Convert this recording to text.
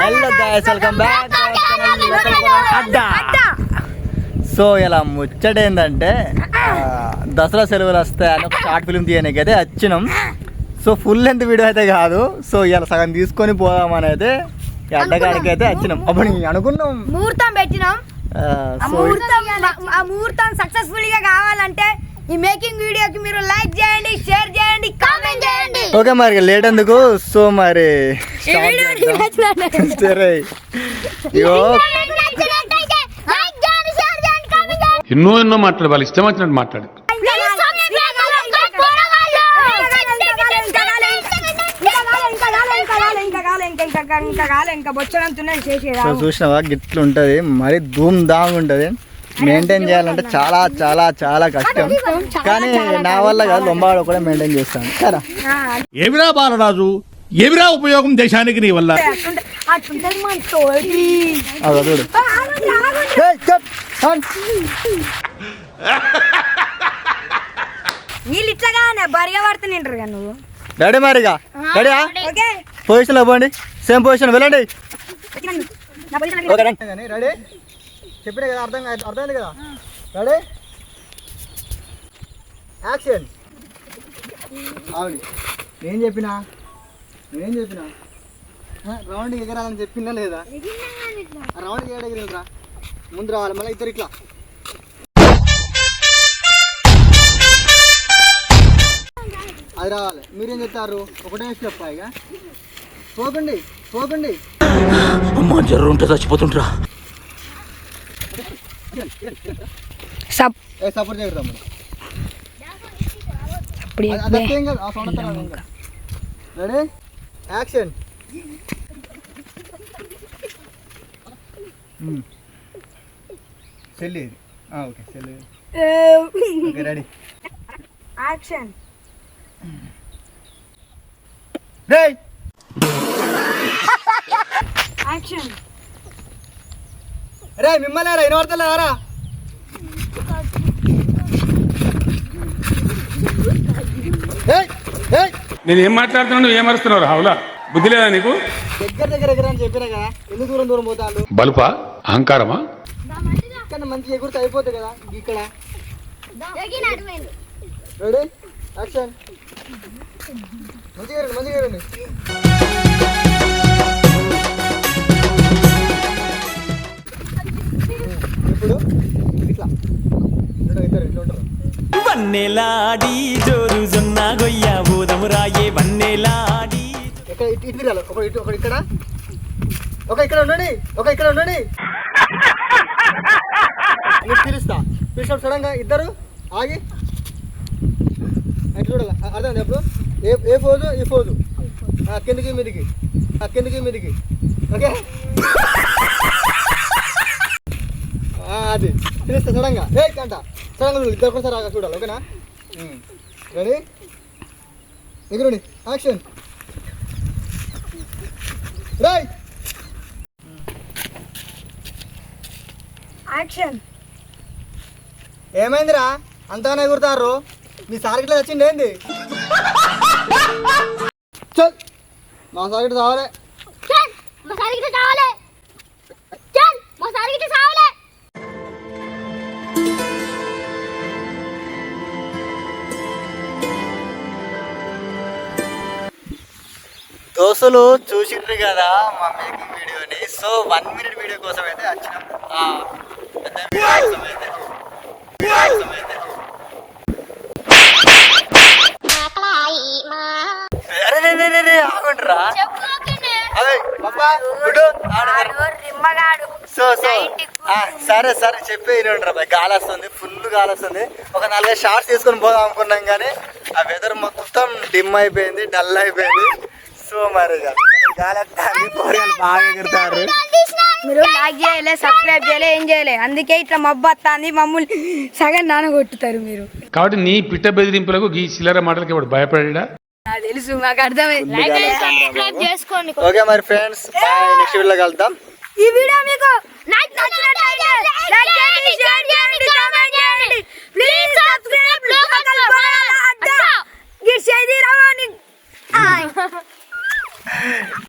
Hello guys welcome back అడ్డా so ఇలా ముచ్చట ఏంటంటే దసరా సెలవులు వస్తాయని ఒక షార్ట్ ఫిల్మ్ తీయడానికి అయితే వచ్చినాం. సో ఫుల్ లెంత్ వీడియో అయితే కాదు. సో ఇలా సగం తీసుకొని పోదామని అయితే అడ్డగాడికి అయితే వచ్చినాం అప్పుడు నేను అనుకున్నాం. ముహూర్తం పెట్టినాం. ముహూర్తం సక్సెస్ఫుల్గా కావాలంటే ఈ మేకింగ్ వీడియోకి మీరు లైక్ చేయండి షేర్ చేయండి కామెంట్ చేయండి. ఓకే మరి లేట్ ఎందుకు? సో మరి ఎన్నో ఎన్నో మాట్లాడు. వాళ్ళు ఇష్టం వచ్చినట్టు మాట్లాడు. చూసినావా? గిట్లు ఉంటుంది. మరి ధూమ్ ధామ్ ఉంటుంది. మెయింటైన్ చేయాలంటే చాలా చాలా చాలా కష్టం. కానీ నా వల్ల కాదు లొంబాడు కూడా మెయింటైన్ చేస్తాను. సరే. ఏమిరా బాలరాజు? ఏమిరా ఉపయోగం దేశానికి నీ వల్ల. వీళ్ళు నువ్వు. రెడీ మరిగా రెడీయా? పోండి. సేమ్ పొజిషన్ వెళ్ళండి. పొజిషన్ రండి. చెప్పినా కదా అర్థం కాదు అర్థమైంది కదా? రెడీ? యాక్షన్. అవును నేను చెప్పినా? నేనేం చెప్పినా? రౌండ్ ఎగరాలని చెప్పిందా లేదా? ఆ రౌండ్ ఎగరగిరా ముందు రావాలి మళ్ళీ ఇద్దరు ఇట్లా. అది రావాలి. మీరేం చెప్తారు? ఒకటే స్టెప్ ఇక. పోకండి పోకండి. అమ్మా జర్రు ఉంటే చచ్చిపోతుంటరా ఏ సపోర్ట్ కాదు ఆ సౌండ్ అంతా రాదు ఇంకా. రెడీ యాక్షన్ చెల్లి ఓకే చెల్లి ఓకే రెడీ యాక్షన్ రే యాక్షన్ రే మిమ్మల్ని రా? వినపడతలేరా ఏయ్ ఏయ్ నేను ఏం మాట్లాడుతున్నావు నువ్వు ఏం అరుస్తున్నావు రావులా. బుద్ధి లేదా నీకు? దగ్గర దగ్గర దగ్గర అని చెప్పినా కదా ఎందుకు దూరం దూరం పోతాడు బలుపా? అహంకారమా? కానీ మంచిగా ఎగురితే అయిపోతుంది కదా ఇక్కడ. రెడీ? యాక్షన్. మంచిగా ఎగరండి. ఇప్పుడు ఇట్లా. ఇట్లా ఇద్దరు ఇట్లా ఉంటారు. వన్నెలాడి జోరు జొన్న గొయ్య బోధము రాయే వన్నెలాడి. ఇక్కడ ఇటు తిరగాలి. ఒక ఇటు ఒకటి ఇక్కడ. ఒక ఇక్కడ ఉండండి. ఒక ఇక్కడ ఉండండి. మీరు పిలుస్తా. పిలిచినప్పుడు సడన్గా ఇద్దరు. ఆగి. ఇట్లా చూడాలి? అర్థం ఎప్పుడు ఏ ఏ ఫోజు ఈ ఫోజు కిందికి మీదికి. కిందకి కిందికి మీదికి. ఓకే? అది. పిలుస్తా సడన్గా ఏ కంట. సడన్గా ఇద్దరు ఒకసారి ఆగా చూడాలి. ఓకేనా? రెడీ ఎగురండి యాక్షన్ రాయ్ యాక్షన్ ఏమైందిరా? అంతగానే ఎగురుతారు. మీ సార్ ఇట్లా వచ్చింది ఏంది? చల్. మా సార్ ఇట్లా రావాలి దోస్తులు చూసిండ్రు కదా మా మేకింగ్ వీడియోని. సో వన్ మినిట్ వీడియో కోసం అయితే వచ్చినాం అరే అదే, గుడ్డు, రిమ్మగాడు సో సో సరే సరే చెప్పే వినండి బాయ్. గాలి వస్తుంది ఫుల్ గాలి వస్తుంది. ఒక నాలుగైదు షార్ట్స్ తీసుకొని పోదాం అనుకున్నాం కానీ ఆ వెదర్ మొత్తం డిమ్ అయిపోయింది డల్ అయిపోయింది. సో మరి బాగా ఎగురుతారు మీరు లైక్ చేయలే సబ్స్క్రైబ్ చేయలే ఏం చేయలే. అందుకే ఇట్లా మబ్బు వస్తుంది మమ్మల్ని సగం నానగొట్టుతారు మీరు. కాబట్టి నీ పిట్ట బెదిరింపులకు ఈ చిల్లర మాటలకి వాడు భయపడా నాకు తెలుసు మాకు అర్థమైంది. ఓకే మరి ఫ్రెండ్స్ నెక్స్ట్ వీడియోలో కలుద్దాం. ఈ వీడియో మీకు నచ్చినట్లయితే లైక్ చేయండి